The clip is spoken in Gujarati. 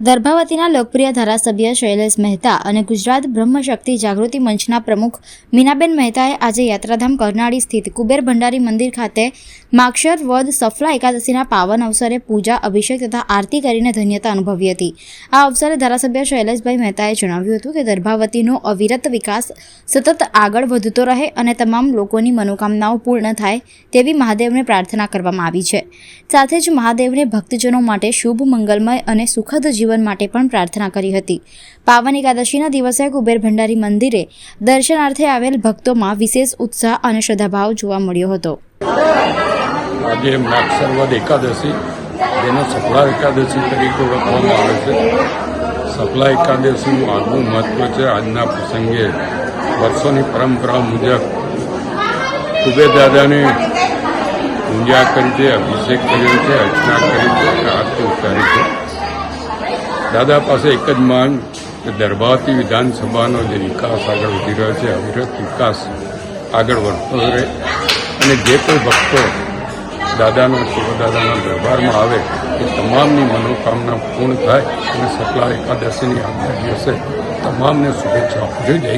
દર્ભાવતીના લોકપ્રિય ધારાસભ્ય શૈલેષ મહેતા અને ગુજરાત બ્રહ્મશક્તિ જાગૃતિ મંચના પ્રમુખ મીનાબેન મહેતાએ આજે યાત્રાધામ કરનાળી સ્થિત કુબેર ભંડારી મંદિર ખાતે માક્ષર વદ સફલા એકાદશીના પાવન અવસરે પૂજા, અભિષેક તથા આરતી કરીને ધન્યતા અનુભવી હતી. આ અવસરે ધારાસભ્ય શૈલેષભાઈ મહેતાએ જણાવ્યું હતું કે દર્ભાવતીનો અવિરત વિકાસ સતત આગળ વધતો રહે અને તમામ લોકોની મનોકામનાઓ પૂર્ણ થાય તેવી મહાદેવને પ્રાર્થના કરવામાં આવી છે. સાથે જ મહાદેવને ભક્તજનો માટે શુભ, મંગલમય અને સુખદ જીવન માટે પણ પ્રાર્થના કરી હતી. પાવન એકાદશીના દિવસે કુબેર ભંડારી મંદિરે દર્શનાર્થે આવેલ ભક્તોમાં વિશેષ ઉત્સાહ અને શ્રદ્ધાભાવ જોવા મળ્યો હતો. આજે માક્ષરવદ એકાદશી, જેને સફળા એકાદશી તરીકે ઓળખવામાં આવે છે. સફળા એકાદશીનું આગવું મહત્વ છે આજના પ્રસંગે. વર્ષોની પરંપરા મુજબ કુબેર દાદાને પૂજા કરી છે, અભિષેક કર્યો છે, અર્ચના કરી છે આરતી ઉતારી છે. દાદા પાસે એક જ માંગ કે દરબારથી વિધાનસભાનો જે વિકાસ આગળ વધી રહ્યો છે, અવિરત વિકાસ આગળ વધતો રહે. અને જે કોઈ ભક્તો દાદાના શિવદાદાના દરબારમાં આવે, એ તમામની મનોકામના પૂર્ણ થાય અને સકલા એકાદશીની આગલા દિવસે તમામને શુભેચ્છા આપજો જય